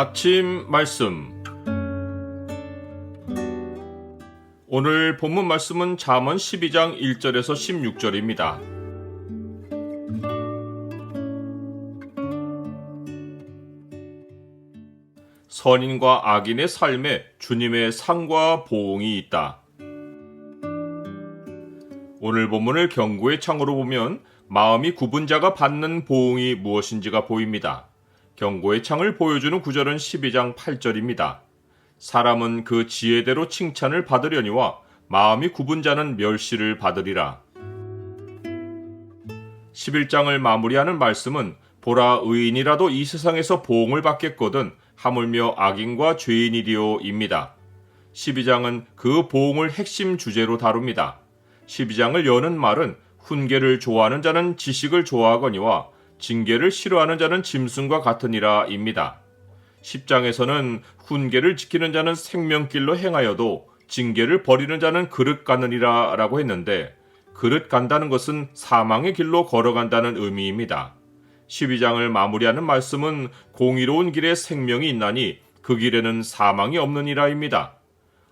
아침 말씀 오늘 본문 말씀은 잠언 12장 1절에서 16절입니다. 선인과 악인의 삶에 주님의 상과 보응이 있다. 오늘 본문을 경고의 창으로 보면 마음이 굽은 자가 받는 보응이 무엇인지가 보입니다. 경고의 창을 보여주는 구절은 12장 8절입니다. 사람은 그 지혜대로 칭찬을 받으려니와 마음이 굽은 자는 멸시를 받으리라. 11장을 마무리하는 말씀은 보라 의인이라도 이 세상에서 보응을 받겠거든 하물며 악인과 죄인이리오입니다. 12장은 그 보응을 핵심 주제로 다룹니다. 12장을 여는 말은 훈계를 좋아하는 자는 지식을 좋아하거니와 징계를 싫어하는 자는 짐승과 같으니라입니다. 10장에서는 훈계를 지키는 자는 생명길로 행하여도 징계를 버리는 자는 그릇 가느니라 라고 했는데 그릇 간다는 것은 사망의 길로 걸어간다는 의미입니다. 12장을 마무리하는 말씀은 공의로운 길에 생명이 있나니 그 길에는 사망이 없느니라입니다.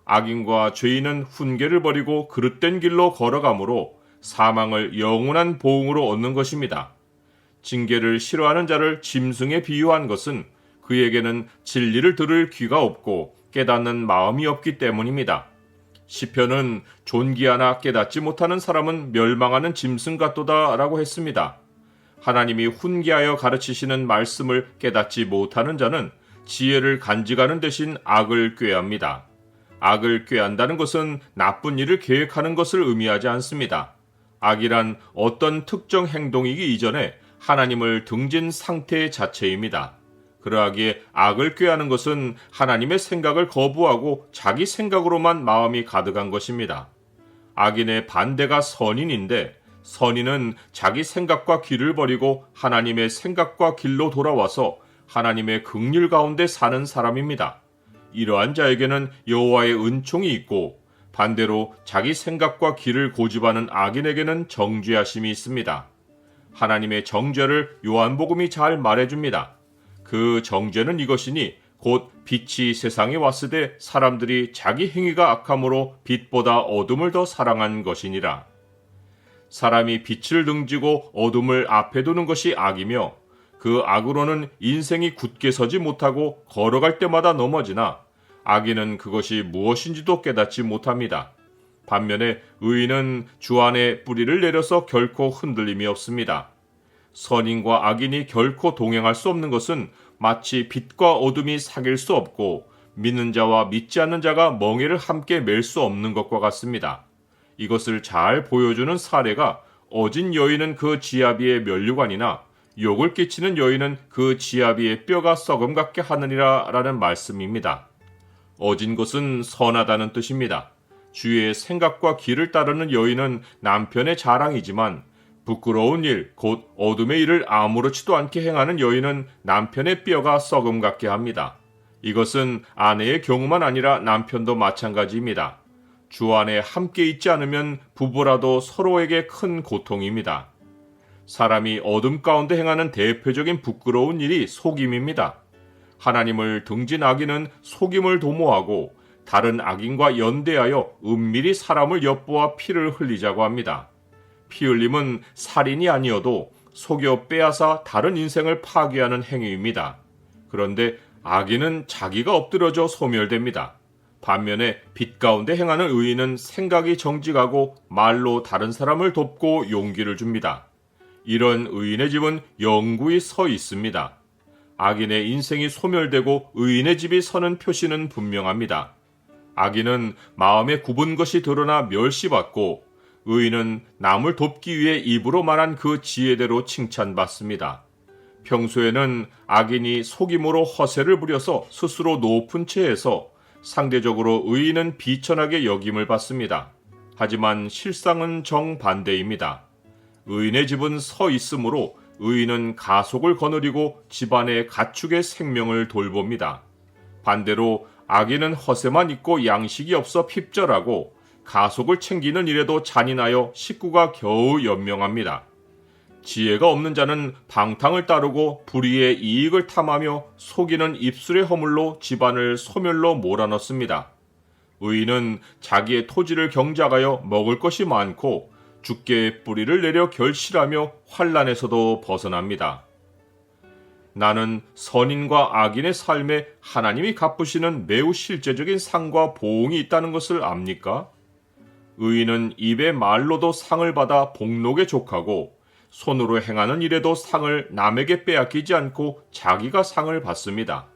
악인과 죄인은 훈계를 버리고 그릇된 길로 걸어가므로 사망을 영원한 보응으로 얻는 것입니다. 징계를 싫어하는 자를 짐승에 비유한 것은 그에게는 진리를 들을 귀가 없고 깨닫는 마음이 없기 때문입니다. 시편은 존귀하나 깨닫지 못하는 사람은 멸망하는 짐승 같도다라고 했습니다. 하나님이 훈계하여 가르치시는 말씀을 깨닫지 못하는 자는 지혜를 간직하는 대신 악을 꾀합니다. 악을 꾀한다는 것은 나쁜 일을 계획하는 것을 의미하지 않습니다. 악이란 어떤 특정 행동이기 이전에 하나님을 등진 상태 자체입니다. 그러하기에 악을 꾀하는 것은 하나님의 생각을 거부하고 자기 생각으로만 마음이 가득한 것입니다. 악인의 반대가 선인인데 선인은 자기 생각과 길을 버리고 하나님의 생각과 길로 돌아와서 하나님의 극률 가운데 사는 사람입니다. 이러한 자에게는 여호와의 은총이 있고 반대로 자기 생각과 길을 고집하는 악인에게는 정죄하심이 있습니다. 하나님의 정죄를 요한복음이 잘 말해줍니다. 그 정죄는 이것이니 곧 빛이 세상에 왔을 때 사람들이 자기 행위가 악함으로 빛보다 어둠을 더 사랑한 것이니라. 사람이 빛을 등지고 어둠을 앞에 두는 것이 악이며 그 악으로는 인생이 굳게 서지 못하고 걸어갈 때마다 넘어지나 악인은 그것이 무엇인지도 깨닫지 못합니다. 반면에 의인은 주 안에 뿌리를 내려서 결코 흔들림이 없습니다. 선인과 악인이 결코 동행할 수 없는 것은 마치 빛과 어둠이 사귈 수 없고 믿는 자와 믿지 않는 자가 멍에를 함께 맬 수 없는 것과 같습니다. 이것을 잘 보여주는 사례가 어진 여인은 그 지아비의 면류관이나 욕을 끼치는 여인은 그 지아비의 뼈가 썩음 같게 하느니라 라는 말씀입니다. 어진 것은 선하다는 뜻입니다. 주의 생각과 길을 따르는 여인은 남편의 자랑이지만 부끄러운 일, 곧 어둠의 일을 아무렇지도 않게 행하는 여인은 남편의 뼈가 썩음 같게 합니다. 이것은 아내의 경우만 아니라 남편도 마찬가지입니다. 주 안에 함께 있지 않으면 부부라도 서로에게 큰 고통입니다. 사람이 어둠 가운데 행하는 대표적인 부끄러운 일이 속임입니다. 하나님을 등진 악인은 속임을 도모하고 다른 악인과 연대하여 은밀히 사람을 엿보아 피를 흘리자고 합니다. 피 흘림은 살인이 아니어도 속여 빼앗아 다른 인생을 파괴하는 행위입니다. 그런데 악인은 자기가 엎드려져 소멸됩니다. 반면에 빛 가운데 행하는 의인은 생각이 정직하고 말로 다른 사람을 돕고 용기를 줍니다. 이런 의인의 집은 영구히 서 있습니다. 악인의 인생이 소멸되고 의인의 집이 서는 표시는 분명합니다. 악인은 마음에 굽은 것이 드러나 멸시받고 의인은 남을 돕기 위해 입으로 말한 그 지혜대로 칭찬받습니다. 평소에는 악인이 속임으로 허세를 부려서 스스로 높은 채에서 상대적으로 의인은 비천하게 여김을 받습니다. 하지만 실상은 정반대입니다. 의인의 집은 서 있으므로 의인은 가속을 거느리고 집안의 가축의 생명을 돌봅니다. 반대로 악인은 허세만 있고 양식이 없어 핍절하고 가속을 챙기는 일에도 잔인하여 식구가 겨우 연명합니다. 지혜가 없는 자는 방탕을 따르고 불의의 이익을 탐하며 속이는 입술의 허물로 집안을 소멸로 몰아넣습니다. 의인은 자기의 토지를 경작하여 먹을 것이 많고 죽게 뿌리를 내려 결실하며 환란에서도 벗어납니다. 나는 선인과 악인의 삶에 하나님이 갚으시는 매우 실제적인 상과 보응이 있다는 것을 압니까? 의인은 입의 말로도 상을 받아 복록에 족하고 손으로 행하는 일에도 상을 남에게 빼앗기지 않고 자기가 상을 받습니다.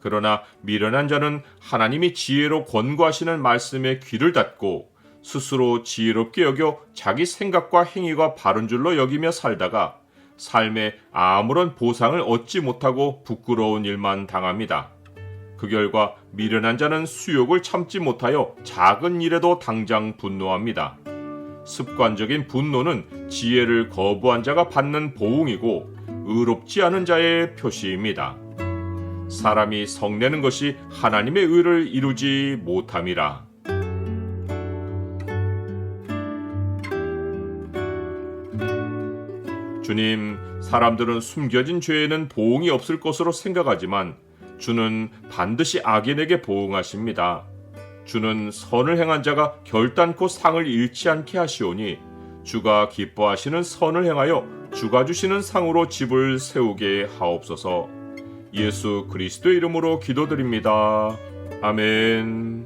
그러나 미련한 자는 하나님이 지혜로 권고하시는 말씀에 귀를 닫고 스스로 지혜롭게 여겨 자기 생각과 행위가 바른 줄로 여기며 살다가 삶에 아무런 보상을 얻지 못하고 부끄러운 일만 당합니다. 그 결과 미련한 자는 수욕을 참지 못하여 작은 일에도 당장 분노합니다. 습관적인 분노는 지혜를 거부한 자가 받는 보응이고 의롭지 않은 자의 표시입니다. 사람이 성내는 것이 하나님의 의를 이루지 못함이라. 주님, 사람들은 숨겨진 죄에는 보응이 없을 것으로 생각하지만 주는 반드시 악인에게 보응하십니다. 주는 선을 행한 자가 결단코 상을 잃지 않게 하시오니 주가 기뻐하시는 선을 행하여 주가 주시는 상으로 집을 세우게 하옵소서. 예수 그리스도 이름으로 기도드립니다. 아멘.